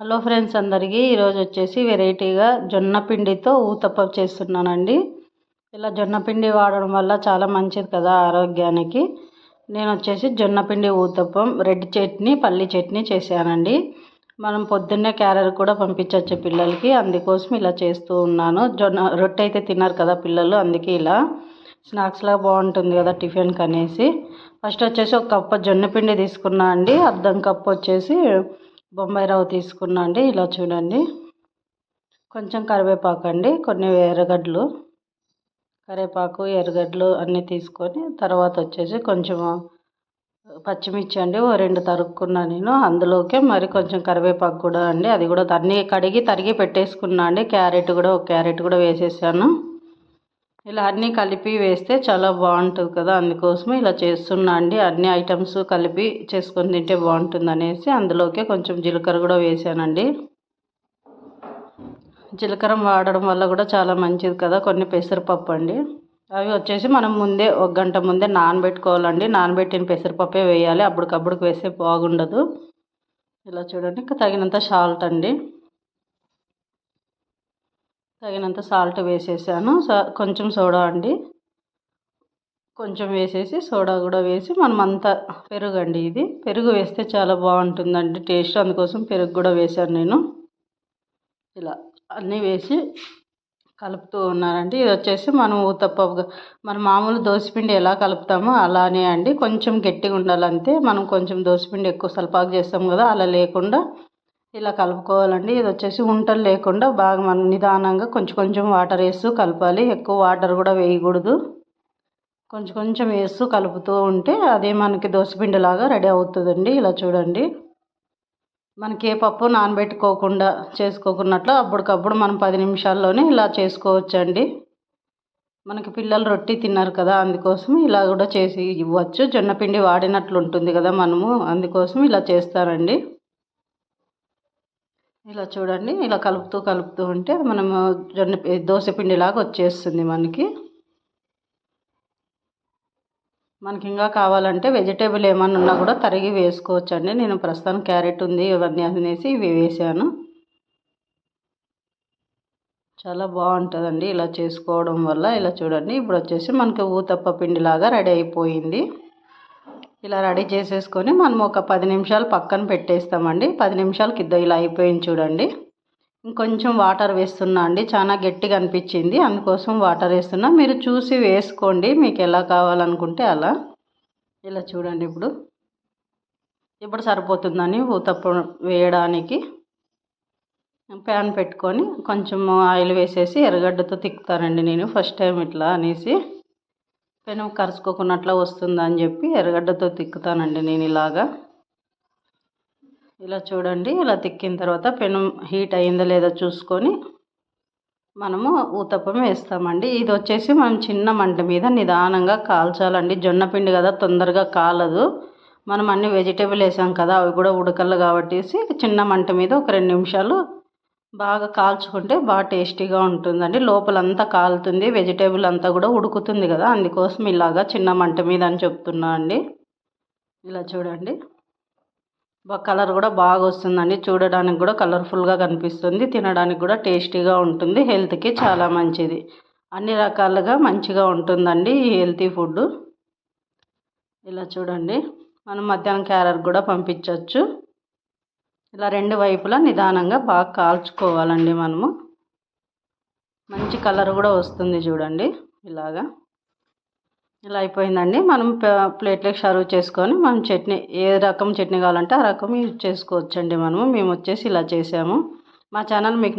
Hello friends అందరికీ ఈరోజు వచ్చేసి వెరైటీగా జొన్న పిండితో ఊతప్పం చేస్తున్నానండి. ఇలా జొన్న పిండి వాడడం వల్ల చాలా మంచిది కదా ఆరోగ్యానికి. నేను వచ్చేసి జొన్న పిండి ఊతప్పం రెడ్ చట్నీ పల్లి చట్నీ చేశానండి. మనం పొద్దున్నే క్యారెట్ కూడా పంపించవచ్చు పిల్లలకి. అందుకోసం ఇలా చేస్తూ ఉన్నాను. జొన్న రొట్టె అయితే తిన్నారు కదా పిల్లలు అందుకే ఇలా స్నాక్స్లా బాగుంటుంది కదా టిఫిన్కి అనేసి. ఫస్ట్ వచ్చేసి ఒక కప్పు జొన్న పిండి తీసుకున్నా అండి. అర్ధం కప్పు వచ్చేసి బొంబాయి రవ్వ తీసుకున్నా అండి ఇలా చూడండి. కొంచెం కరివేపాకు అండి కొన్ని ఎర్రగడ్డలు. కరివేపాకు ఎర్రగడ్డలు అన్నీ తీసుకొని తర్వాత వచ్చేసి కొంచెం పచ్చిమిర్చి అండి ఓ రెండు తరుక్కున్నా నేను. అందులోకే మరి కొంచెం కరివేపాకు కూడా అండి. అది కూడా అన్నీ కడిగి తరిగి పెట్టేసుకున్నా అండి. క్యారెట్ కూడా ఒక క్యారెట్ కూడా వేసేసాను. ఇలా అన్నీ కలిపి వేస్తే చాలా బాగుంటుంది కదా. అందుకోసమే ఇలా చేస్తున్నా అండి. అన్ని ఐటమ్స్ కలిపి చేసుకొని తింటే బాగుంటుంది అనేసి అందులోకే కొంచెం జీలకర్ర కూడా వేసానండి. జీలకర్ర వాడడం వల్ల కూడా చాలా మంచిది కదా. కొన్ని పెసరపప్పు అండి. అవి వచ్చేసి మనం ముందే ఒక గంట ముందే నానబెట్టుకోవాలండి. నానబెట్టిన పెసరపప్పే వేయాలి. అప్పటికప్పుడు వేస్తే బాగుండదు. ఇలా చూడండి. తగినంత సాల్ట్ అండి. తగినంత సాల్ట్ వేసేసాను. కొంచెం సోడా అండి. కొంచెం వేసేసి సోడా కూడా వేసి మనం అంతా పెరుగు అండి ఇది. పెరుగు వేస్తే చాలా బాగుంటుందండి టేస్ట్. అందుకోసం పెరుగు కూడా వేశాను నేను. ఇలా అన్నీ వేసి కలుపుతూ ఉన్నానండి. ఇది వచ్చేసి మనం ఊతప్ప మన మామూలు దోశపిండి ఎలా కలుపుతామో అలానే అండి. కొంచెం గట్టిగా ఉండాలంతే మనం కొంచెం దోశపిండి ఎక్కువ సలపాకు చేస్తాం కదా అలా లేకుండా ఇలా కలుపుకోవాలండి. ఇది వచ్చేసి ఉంటలు లేకుండా బాగా మనం నిదానంగా కొంచెం కొంచెం వాటర్ వేస్తూ కలపాలి. ఎక్కువ వాటర్ కూడా వేయకూడదు. కొంచెం కొంచెం వేస్తూ కలుపుతూ ఉంటే అదే మనకి దోశపిండిలాగా రెడీ అవుతుందండి. ఇలా చూడండి. మనకి ఏ పప్పు నానబెట్టుకోకుండా చేసుకోకున్నట్లు అప్పటికప్పుడు మనం పది నిమిషాల్లోనే ఇలా చేసుకోవచ్చండి. మనకి పిల్లలు రొట్టి తిన్నారు కదా అందుకోసం ఇలా కూడా చేసి ఇవ్వచ్చు. జొన్నపిండి వాడినట్లు ఉంటుంది కదా మనము అందుకోసం ఇలా చేస్తారండి. ఇలా చూడండి ఇలా కలుపుతూ కలుపుతూ ఉంటే మనము జొన్న దోశ పిండిలాగా వచ్చేస్తుంది మనకి. మనకి ఇంకా కావాలంటే వెజిటేబుల్ ఏమన్నా ఉన్నా కూడా తరిగి వేసుకోవచ్చు అండి నేను ప్రస్తుతం క్యారెట్ ఉంది ఇవన్నీ అనేసి ఇవి వేసాను. చాలా బాగుంటుందండి ఇలా చేసుకోవడం వల్ల. ఇలా చూడండి ఇప్పుడు వచ్చేసి మనకి ఊతప్ప పిండిలాగా రెడీ అయిపోయింది. ఇలా రెడీ చేసేసుకొని మనం ఒక పది నిమిషాలు పక్కన పెట్టేస్తామండి. పది నిమిషాలకి ఇద్దరు ఇలా అయిపోయింది చూడండి. ఇంకొంచెం వాటర్ వేస్తున్నా అండి. చాలా గట్టిగా అనిపించింది. అందుకోసం వాటర్ వేస్తున్నా. మీరు చూసి వేసుకోండి. మీకు ఎలా కావాలనుకుంటే అలా. ఇలా చూడండి ఇప్పుడు. ఇప్పుడు సరిపోతుందని ఊతప్ప వేయడానికి. ప్యాన్ పెట్టుకొని కొంచెం ఆయిల్ వేసేసి ఎర్రగడ్డతో తిక్కుతానండి నేను ఫస్ట్ టైం ఇట్లా అనేసి. పెనం కరుచుకోకున్నట్లా వస్తుందని చెప్పి ఎర్రగడ్డతో తిక్కుతానండి నేను ఇలాగా. ఇలా చూడండి ఇలా తిక్కిన తర్వాత పెనం హీట్ అయిందో లేదో చూసుకొని మనము ఊతప్పం వేస్తామండి. ఇది వచ్చేసి మనం చిన్న మంట మీద నిదానంగా కాల్చాలండి. జొన్న పిండి కదా తొందరగా కాలదు. మనం అన్ని వెజిటేబుల్ వేసాం కదా అవి కూడా ఉడకలు కాబట్టి చిన్న మంట మీద ఒక రెండు నిమిషాలు బాగా కాల్చుకుంటే బాగా టేస్టీగా ఉంటుందండి. లోపలంతా కాలుతుంది వెజిటేబుల్ అంతా కూడా ఉడుకుతుంది కదా. అందుకోసం ఇలాగా చిన్న మంట మీద అని చెప్తున్నా అండి. ఇలా చూడండి. కలర్ కూడా బాగా వస్తుందండి. చూడడానికి కూడా కలర్ఫుల్గా కనిపిస్తుంది. తినడానికి కూడా టేస్టీగా ఉంటుంది. హెల్త్కి చాలా మంచిది. అన్ని రకాలుగా మంచిగా ఉంటుందండి ఈ హెల్తీ ఫుడ్ ఇలా చూడండి. మనం మధ్యాహ్నం క్యారెట్ కూడా పంపించవచ్చు ఇలా రెండు వైపులా నిదానంగా బాగా కాల్చుకోవాలండి మనము. మంచి కలర్ కూడా వస్తుంది చూడండి ఇలాగా. ఇలా అయిపోయిందండి. మనం ప్లేట్లోకి సర్వ్ చేసుకొని మనం చట్నీ ఏ రకం చట్నీ కావాలంటే ఆ రకం యూజ్ చేసుకోవచ్చండి మనము. మేము వచ్చేసి ఇలా చేసాము. మా ఛానల్ మీకు